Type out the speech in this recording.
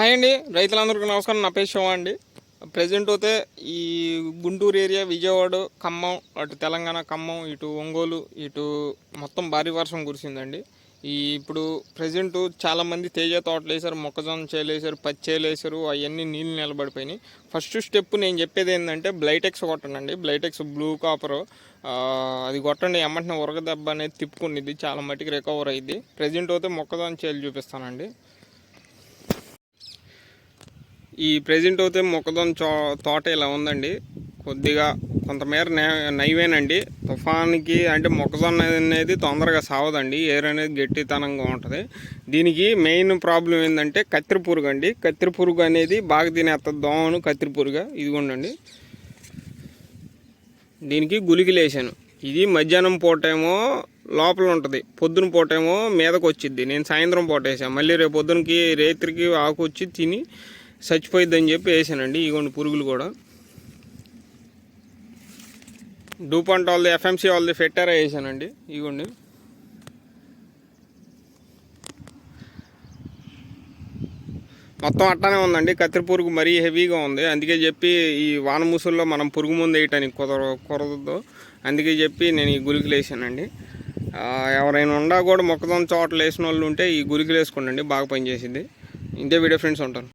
Hi అండి. రైతులందరికీ నమస్కారం. నా పేరు శివ అండి. ప్రజెంట్ అయితే ఈ గుంటూరు ఏరియా విజయవాడ ఖమ్మం అటు తెలంగాణ ఖమ్మం ఇటు ఒంగోలు ఇటు మొత్తం భారీ వర్షం కురిసిందండి. ఈ ఇప్పుడు ప్రజెంట్ చాలామంది తేజ తోటలు వేశారు మొక్కజొన్న చేలు వేశారు పచ్చి చేలు అవన్నీ నీళ్ళు నిలబడిపోయినాయి. ఫస్ట్ స్టెప్ నేను చెప్పేది ఏంటంటే బ్లైటెక్స్ కొట్టండి బ్లైటెక్స్ బ్లూ కాపర్ అది కొట్టండి ఎమ్మటిన ఉరగ దెబ్బ అనేది తిప్పుకునిద్ది చాలా మట్టికి రికవర్ అయ్యింది ప్రజెంట్ అయితే మొక్కజొన్న చేలు చూపిస్తానండి. ఈ ప్రజెంట్ అయితే మొక్కదొన్న చో తోట ఇలా ఉందండి. కొద్దిగా కొంతమేర నైవేనండి తుఫాన్కి అంటే మొక్కజొన్న అనేది తొందరగా సావదండి. ఏర్ అనేది గట్టితనంగా ఉంటుంది. దీనికి మెయిన్ ప్రాబ్లం ఏంటంటే కత్తిరి పురుగు అండి. కత్తిరి పురుగు అనేది బాగా తినేస్తుంది దోమను కత్తిరి పురుగు ఇదిగోండి దీనికి గులికలు వేసాను. ఇది మధ్యాహ్నం పూటేమో లోపల ఉంటుంది. పొద్దున పూటేమో మీదకు వచ్చింది నేను సాయంత్రం పూట వేసాను మళ్ళీ రేపు పొద్దునకి రేత్రికి ఆకు వచ్చి తిని చచ్చిపోయిద్దని చెప్పి వేసానండి ఇగోండి పురుగులు కూడా. డూపాంట్ వాళ్ళది ఎఫ్ఎంసీ వాళ్ళది ఫెట్టారా వేసానండి ఇగోండి. మొత్తం అట్టానే ఉందండి కత్తిరి పురుగు మరీ హెవీగా ఉంది. అందుకే చెప్పి ఈ వాన ముసుల్లో మనం పురుగు ముందు వేయటానికి కుదర కుదరదు. అందుకే చెప్పి నేను ఈ గులికలు వేసానండి. ఎవరైనా ఉండా కూడా మొక్కజొన్న చోట్ల వేసిన వాళ్ళు ఉంటే ఈ గులికలు వేసుకోండి బాగా పనిచేసింది ఇంతే వీడియో ఫ్రెండ్స్ ఉంటాను.